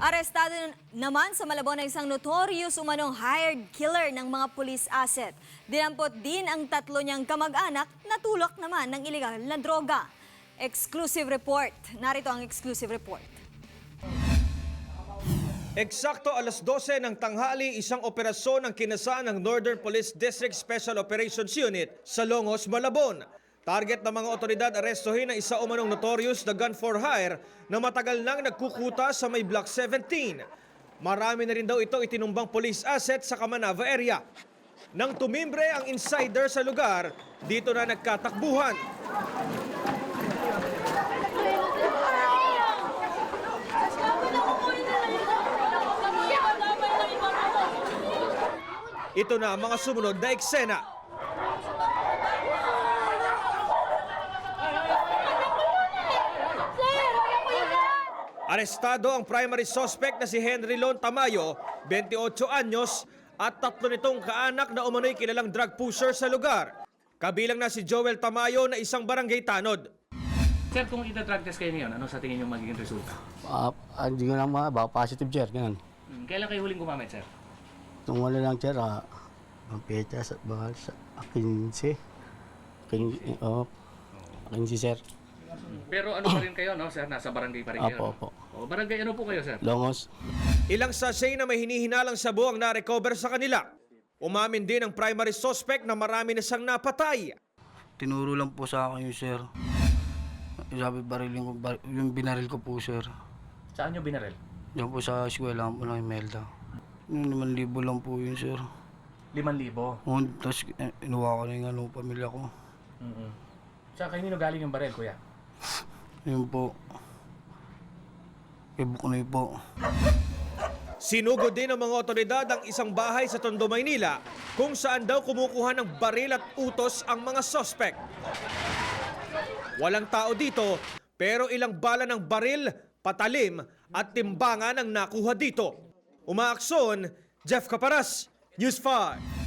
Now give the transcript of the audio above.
Arestado naman sa Malabon na isang notorious umanong hired killer ng mga police asset. Dinampot din ang tatlo niyang kamag-anak na tulak naman ng ilegal na droga. Exclusive report. Narito ang exclusive report. Eksakto alas 12 ng tanghali, isang operasyon ang kinasaan ng Northern Police District Special Operations Unit sa Longos, Malabon. Target ng mga otoridad arestuhin ang isa umanong notorious na gun for hire na matagal nang nagkukuta sa may Block 17. Marami na rin daw ito itinumbang police asset sa Kamanava area. Nang tumimbre ang insider sa lugar, dito na nagkatakbuhan. Ito na ang mga sumunod na eksena. Arestado ang primary suspect na si Henry Lon Tamayo, 28 anyos, at tatlo nitong kaanak na umano'y kilalang drug pusher sa lugar. Kabilang na si Joel Tamayo na isang barangay tanod. Sir, kung ita-drug test kayo ngayon, ano sa tingin yung magiging resulta? Ah, ah, hindi ko na mga ba, positive sir, ganun. Hmm, Kailan kayo huling gumamit, sir? Itong wala lang sir, ah, ang pecha sa bahal sa 15. 15, oh, 15 sir. Pero ano pa rin kayo, no, sir? Nasa barangay pa rin kayo. Apo, no? apo. O, barangay ano po kayo, sir? Longos. Ilang sachet na may hinihinalang sabu ang na-recover sa kanila. Umamin din ang primary suspect na marami na siyang napatay. Tinuro lang po sa akin yung sir. Sabi baril yung, bar, yung binaril ko po sir. Saan nyo binaril? Diyan po sa eskwela po ng Imelda. Yung naman libo lang po yun sir. 5,000. Oh, Tapos inuwa ko na yung ano, pamilya ko. Mm-hmm. Sa kanino galing yung baril, kuya? Yun po. Buknoy po. Sinugod din ng mga otoridad ang isang bahay sa Tondo, Maynila kung saan daw kumukuha ng baril at utos ang mga suspect. Walang tao dito pero ilang bala ng baril, patalim at timbangan ang nakuha dito. Umaakson, Jeff Caparas, News 5.